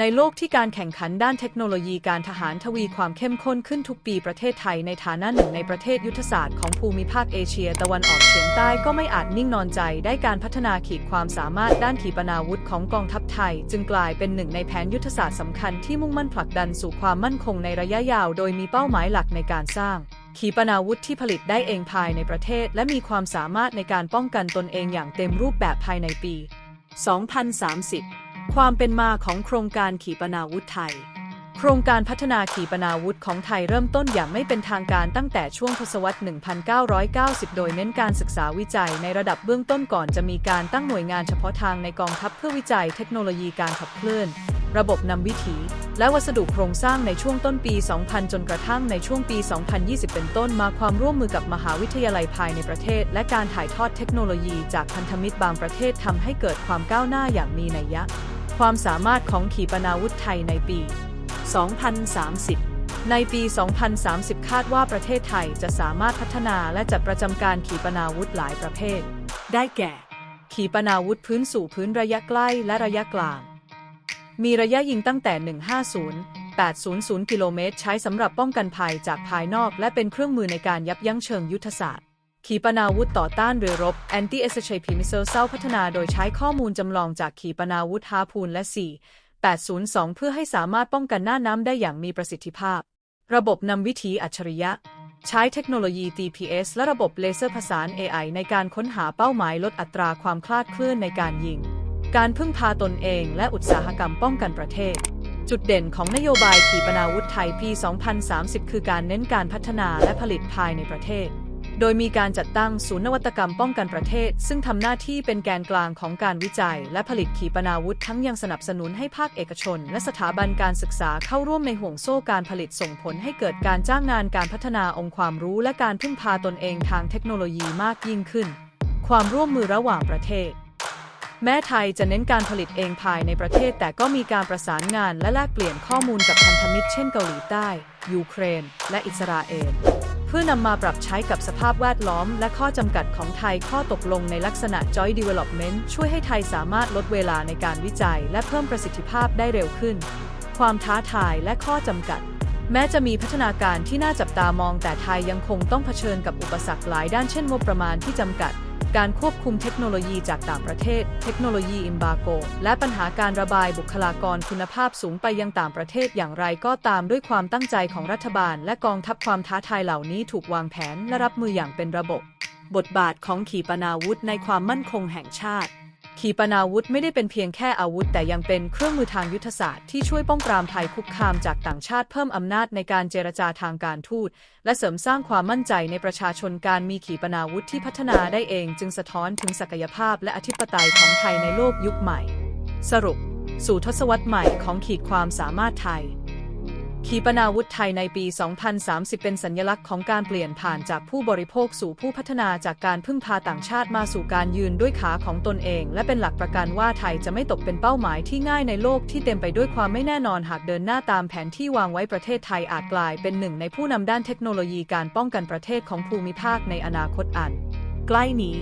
ในโลกที่การแข่งขันด้านเทคโนโลยีการทหารทวีความเข้มข้นขึ้นทุกปีประเทศไทยในฐานะหนึ่งในประเทศยุทธศาสตร์ของภูมิภาคเอเชียตะวันออกเฉียงใต้ก็ไม่อาจนิ่งนอนใจได้การพัฒนาขีดความสามารถด้านขีปนาวุธของกองทัพไทย จึงกลายเป็นหนึ่งในแผนยุทธศาสตร์สำคัญที่มุ่งมั่นผลักดันสู่ความมั่นคงในระยะยาว โดยมีเป้าหมายหลักในการสร้างขีปนาวุธที่ผลิตได้เองภายในประเทศ และมีความสามารถในการป้องกันตนเองอย่างเต็มรูปแบบภายในปี 2030 ความเป็นมาของโครงการขีปนาวุธไทย โครงการพัฒนาขีปนาวุธของไทยเริ่มต้นอย่างไม่เป็นทางการตั้งแต่ช่วงทศวรรษ 1990 โดยเน้นการศึกษาวิจัยในระดับเบื้องต้นก่อนจะมีการตั้งหน่วยงานเฉพาะทางในกองทัพเพื่อวิจัยเทคโนโลยีการขับเคลื่อน ระบบนำวิถี และวัสดุโครงสร้างในช่วงต้นปี 2000 จนกระทั่งในช่วงปี 2020 เป็นต้นมาความร่วมมือกับมหาวิทยาลัยภายในประเทศ และการถ่ายทอดเทคโนโลยีจากพันธมิตรบางประเทศทำให้เกิดความก้าวหน้าอย่างมีนัยยะ ความสามารถของขีปนาวุธไทยในปี 2030 ในปี 2030 คาดว่าประเทศไทยจะสามารถพัฒนาและจัดประจำการขีปนาวุธหลายประเภท ได้แก่ ขีปนาวุธพื้นสู่พื้นระยะใกล้และระยะกลาง มีระยะยิงตั้งแต่ 150 800 กิโลเมตร ใช้สำหรับป้องกันภัยจากภายนอก และเป็นเครื่องมือในการยับยั้งเชิงยุทธศาสตร์ ขีปนาวุธต่อต้านเรือรบ Anti SHP Missile เศร้าพัฒนาโดยใช้ข้อมูลจำลองจากขีปนาวุธฮาพูนและ 4 802 เพื่อให้สามารถป้องกันหน้าน้ำได้อย่างมีประสิทธิภาพ ระบบนำวิถีอัจฉริยะ ใช้เทคโนโลยี TPS และระบบเลเซอร์ผสาน AI ในการค้นหาเป้าหมายลดอัตราความคลาดเคลื่อนในการยิง การพึ่งพาตนเองและอุตสาหกรรมป้องกันประเทศจุดเด่นของนโยบายขีปนาวุธไทยปี 2030 คือการเน้นการพัฒนาและผลิตภายในประเทศ โดยมีการจัดตั้งศูนย์นวัตกรรมป้องกันประเทศ ซึ่งทำหน้าที่เป็นแกนกลางของการวิจัย และผลิตขีปนาวุธทั้งยังสนับสนุนให้ภาคเอกชน และสถาบันการศึกษาเข้าร่วมในห่วงโซ่การผลิตส่งผลให้เกิดการจ้างงานการพัฒนาองค์ความรู้และการพึ่งพาตนเองทางเทคโนโลยีมากยิ่งขึ้น ความร่วมมือระหว่างประเทศแม้ไทยจะเน้นการผลิตเองภายในประเทศ แต่ก็มีการประสานงานและแลกเปลี่ยนข้อมูลกับพันธมิตรเช่นเกาหลีใต้ ยูเครน และอิสราเอล เพื่อนำมาปรับใช้กับสภาพแวดล้อม และข้อจำกัดของไทยข้อตกลงในลักษณะ Joint Development ช่วยให้ไทยสามารถลดเวลาในการวิจัย และเพิ่มประสิทธิภาพได้เร็วขึ้น ความท้าทายและข้อจำกัด แม้จะมีพัฒนาการที่น่าจับตามองแต่ไทยยังคงต้องเผชิญกับอุปสรรคหลายด้านเช่นงบประมาณที่จำกัด การควบคุมเทคโนโลยีจากต่างประเทศ เทคโนโลยีอิมบาโก และปัญหาการระบายบุคลากรคุณภาพสูงไปยังต่างประเทศอย่างไรก็ตามด้วยความตั้งใจของรัฐบาล และกองทัพความท้าทายเหล่านี้ถูกวางแผนและรับมืออย่างเป็นระบบบทบาทของขีปนาวุธในความมั่นคงแห่งชาติ ขีปนาวุธไม่ได้เป็นเพียงแค่อาวุธ แต่ยังเป็นเครื่องมือทางยุทธศาสตร์ที่ช่วยป้องปรามภัยคุกคามจากต่างชาติเพิ่มอำนาจในการเจรจาทางการทูต และเสริมสร้างความมั่นใจในประชาชนการมีขีปนาวุธที่พัฒนาได้เองจึงสะท้อนถึงศักยภาพและอธิปไตยของไทยในโลกยุคใหม่ สรุป สู่ทศวรรษใหม่ของขีดความสามารถไทย ขีปนาวุธไทยในปี 2030 เป็นสัญลักษณ์ของการเปลี่ยนผ่านจากผู้บริโภคสู่ผู้พัฒนาจากการพึ่งพาต่างชาติมาสู่การยืนด้วยขาของตนเอง และเป็นหลักประกันว่าไทยจะไม่ตกเป็นเป้าหมายที่ง่ายในโลกที่เต็มไปด้วยความไม่แน่นอนหากเดินหน้าตามแผนที่วางไว้ประเทศไทยอาจกลายเป็นหนึ่งในผู้นำด้านเทคโนโลยีการป้องกันประเทศของภูมิภาคในอนาคตอัน ใกล้นี้